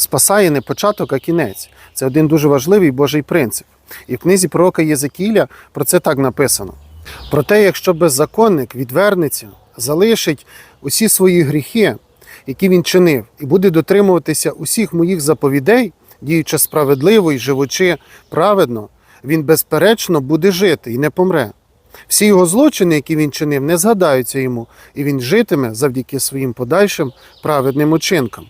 спасає не початок, а кінець. Це один дуже важливий Божий принцип. І в книзі пророка Єзекіля про це так написано: про те, якщо беззаконник відвернеться, залишить усі свої гріхи, які він чинив, і буде дотримуватися усіх моїх заповідей, діючи справедливо і живучи праведно, він безперечно буде жити і не помре. Всі його злочини, які він чинив, не згадаються йому, і він житиме завдяки своїм подальшим праведним учинкам.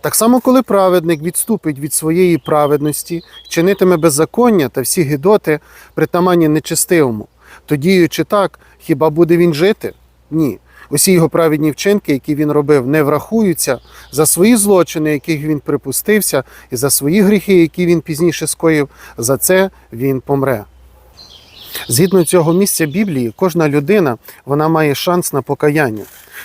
Так само, коли праведник відступить від своєї праведності, чинитиме беззаконня та всі гидоти, притаманні нечестивому, то діючи так, хіба буде він жити? Ні. Усі його праведні вчинки, які він робив, не врахуються за свої злочини, яких він припустився, і за свої гріхи, які він пізніше скоїв, за це він помре. Згідно цього місця Біблії, кожна людина вона має шанс на покаяння.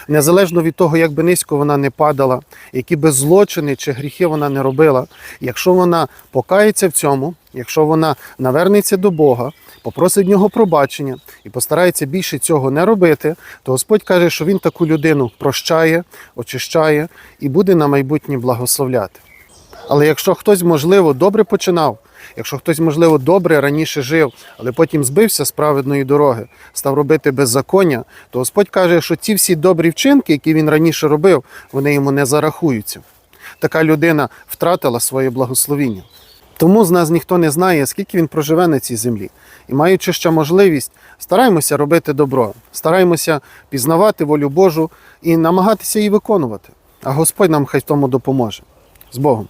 Незалежно від того, як би низько вона не падала, які би злочини чи гріхи вона не робила, якщо вона покається в цьому, якщо вона навернеться до Бога, попросить в нього пробачення і постарається більше цього не робити, то Господь каже, що він таку людину прощає, очищає і буде на майбутнє благословляти. Але якщо хтось, можливо, добре починав, якщо хтось, можливо, добре раніше жив, але потім збився з праведної дороги, став робити беззаконня, то Господь каже, що ці всі добрі вчинки, які він раніше робив, вони йому не зарахуються. Така людина втратила своє благословіння. Тому з нас ніхто не знає, скільки він проживе на цій землі. І маючи ще можливість, стараємося робити добро, стараємося пізнавати волю Божу і намагатися її виконувати. А Господь нам хай в тому допоможе. З Богом.